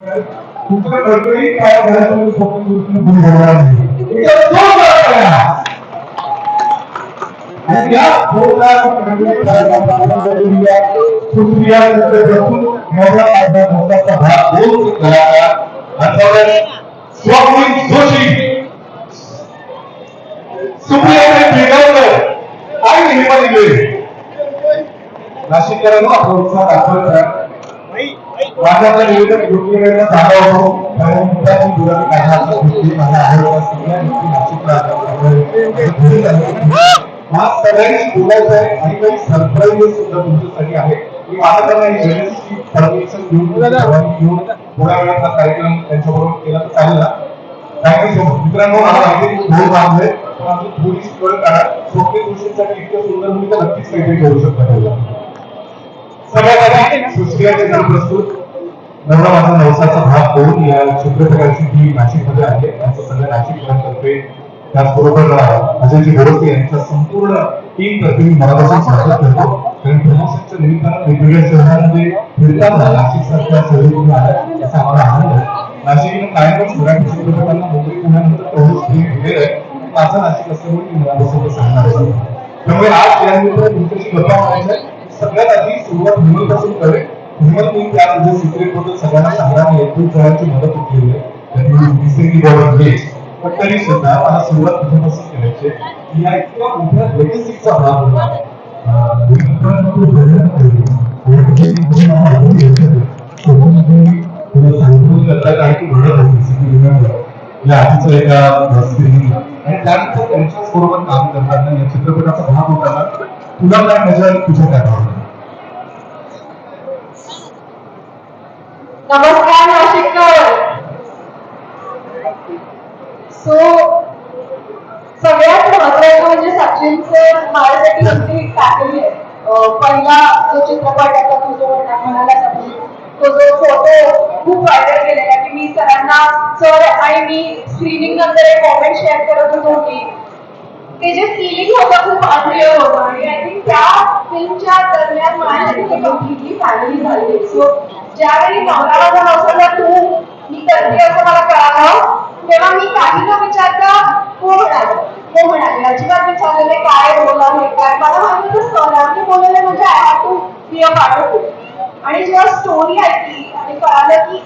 तुमचं कडकडीत काय झालं स्वप्न दृष्टीने नाही. जोशी सुप्रियाने बिघडलं दिले नाशिककरांना प्रोत्साहन दाखवत माझ्याकडे निवेदन योग्य जागा होतो. माझ्या सगळ्यांनी बोलायचं आहे. आणि काही सरप्राईज सुद्धा तुमच्यासाठी आहे. मी परमिशन घेऊन घेऊन थोड्या वेळात हा कार्यक्रम त्यांच्याबरोबर केला तर चालेल ना? थँक्यू सो मच मित्रांनो मला माहिती आहे की ढोल बांधले पण अजून थोडीशी वेळ काढा सोपे गोष्टींसाठी इतकं सुंदर तुम्ही तर नक्कीच काहीतरी करू शकता त्याला. सगळ्यात आधी प्रस्तुत. नवरा माझा नवसाचा भाग होऊन या चित्रपटाची टीम नाशिकमध्ये आहे त्यांचं सगळ्या नाशिककरांतर्फे त्याचबरोबर अजयजी गोडसे यांच्या संपूर्ण टीम तर्फे मी मनापासून स्वागत करतो. कारण प्रमोशनच्या निमित्तानं वेगवेगळ्या शहरांमध्ये फिरताना नाशिक सारख्या शहरी आहे असा आम्हाला आनंद आहे. नाशिकने कायमच मराठी चित्रपटांना मुंबई पुण्यानंतर तेवढंच प्रेम आहे. माझा नाशिक असल्यामुळे मी मनापासून ते सांगणार आहे. त्यामुळे आज यानिमित्त तुमच्याशी गप्पा मारायच्या सगळ्यात आधी सुरुवात हिमलपासून करेल हिमल मी त्या सिक्रेटबद्दल सगळ्यांना सांगणार नाही खूप जणांची मदत केली रिसेंटली पण तरी सुद्धा मला सुरुवात तुझ्यापासून करायची की या इतक्या मोठ्या लेगसीचा भाग होता तुला करतात या आधीचं एका आणि त्यानंतर त्यांच्याच बरोबर काम करताना या चित्रपटाचा भाग होताना तुला काय मजा तुझ्या काय भावना नमस्कार, नाशिककर। सो सगळ्यात महत्वाचं म्हणजे सचिनचं माझ्यासाठी हिस्ट्री टाकली आहे. पहिला जो चित्रपट आता तू जो म्हणाला तो जो फ़ोटो खूप व्हायरल केलेला की मी सरांना, सर आणि मी स्क्रीनिंग नंतर एक कॉमेंट शेअर करत होतो की ते जे फिलिंग होतं, खूप अनरिअल होतं. आणि आय थिंक त्या फिल्मच्या दरम्यान माझ्यासाठी कम्प्लिटली फॅमिली झाली. सो ज्यावेळी नवरा माझा नवसाला तू मी करते असं मला कळालं तेव्हा मी काही न विचारता हो म्हणाले. हो म्हणाले अजिबात विचारलेले काय रोल हे काय मला माहिती होतं सरांनी बोलले म्हणजे I have to be a part of आणि जेव्हा स्टोरी ऐकली आणि कळालं की